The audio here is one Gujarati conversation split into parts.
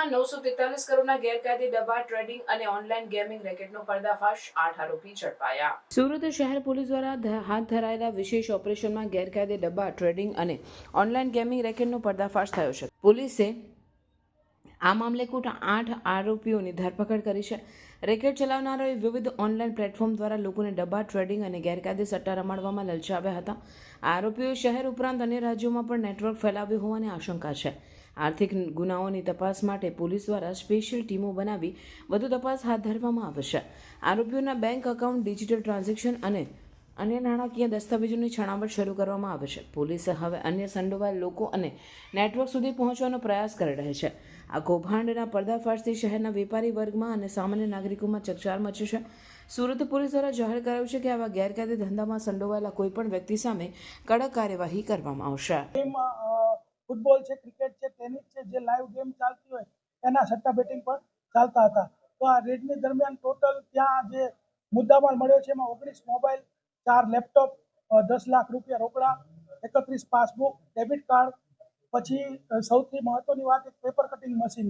સુરતમાં નવસો તેતાલીસ કરોડના ગેરકાયદે ડબ્બા ટ્રેડિંગ અને ઓનલાઈન ગેમિંગ રેકેટનો પર્દાફાશ, આઠ આરોપી ઝડપાયા. સુરત શહેર પોલીસ દ્વારા હાથ ધરાયેલા વિશેષ ઓપરેશનમાં ગેરકાયદે ડબ્બા ટ્રેડિંગ અને ઓનલાઈન ગેમિંગ રેકેટનો પર્દાફાશ થયો છે. પોલીસે આ મામલે કુલ આઠ આરોપીઓની ધરપકડ કરી છે. રેકેટ ચલાવનારાઓએ વિવિધ ઓનલાઈન પ્લેટફોર્મ દ્વારા લોકોને ડબ્બા ટ્રેડિંગ અને ગેરકાયદે સટ્ટા રમાડવામાં લલચાવ્યા હતા. આરોપીઓ શહેર ઉપરાંત અન્ય રાજ્યોમાં પણ નેટવર્ક ફેલાવ્યું હોવાની આશંકા છે. આર્થિક ગુનાઓની તપાસ માટે પોલીસ દ્વારા સ્પેશિયલ ટીમો બનાવી વધુ તપાસ હાથ ધરવામાં આવશે આરોપીઓના બેંક એકાઉન્ટ, ડિજિટલ ટ્રાન્ઝેક્શન અને અન્ય નાણાકીય દસ્તાવેજોની છણાવટ શરૂ કરવામાં આવે પોલીસે હવે અન્ય સંડોવાયેલ લોકો અને નેટવર્ક સુધી પહોંચવાનો પ્રયાસ કરી રહી છે. આ કૌભાંડના પર્દાફાશથી શહેરના વેપારી વર્ગમાં અને સામાન્ય નાગરિકોમાં ચકચાર મચી છે. સુરત પોલીસ દ્વારા જાહેર કરાયું છે કે આવા ગેરકાયદે ધંધામાં સંડોવાયેલા કોઈપણ વ્યક્તિ સામે કડક કાર્યવાહી કરવામાં આવશે. ફૂટબોલ છે, ક્રિકેટ છે, ટેનિસ છે, જે લાઈવ ગેમ ચાલતી હોય, એના સટ્ટા બેટિંગ પણ ચાલતા હતા. તો આ રેડની દરમિયાન ટોટલ ત્યાં જે મુદ્દામાલ મળ્યો છે, એમાં ઓગણીસ મોબાઈલ ચાર લેપટોપ દસ લાખ રૂપિયા રોકડા, એકત્રીસ પાસબુક ડેબિટ કાર્ડ પછી સૌથી મહત્વની વાત એક પેપર કટિંગ મશીન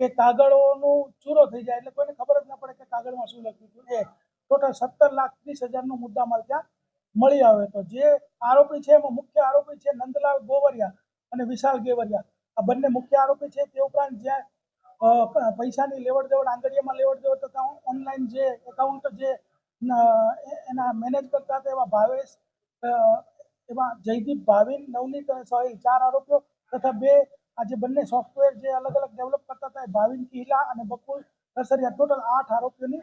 કે કાગળોનું ચૂરો થઈ જાય, એટલે કોઈને ખબર જ ન પડે કે કાગળમાં શું લખ્યું હતું. એ ટોટલ સત્તર લાખ ત્રીસ હજારનો મુદ્દામાલ ત્યાં મળી આવે તો જે આરોપી છે, એમાં મુખ્ય આરોપી છે નંદલાલ ગોવરિયા. અને વિશાલ ગેવરિયા આ બંને મુખ્ય આરોપી છે, તે ઉપરાંત જ્યાં પૈસાની લેવડ દેવડ આંગળીયામાં લેવડ દેવડ તથા ઓનલાઈન જે એકાઉન્ટ જે એના મેનેજ કરતા હતા એવા ભાવેશ એમાં જયદીપ ભાવિન, નવનીત અને ચાર આરોપીઓ તથા બે, આ જે બંને સોફ્ટવેર જે અલગ અલગ ડેવલપ કરતા હતા ભાવિન કિહલા અને બકુલ કસરિયા ટોટલ આઠ આરોપીઓની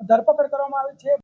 ધરપકડ કરવામાં આવી છે.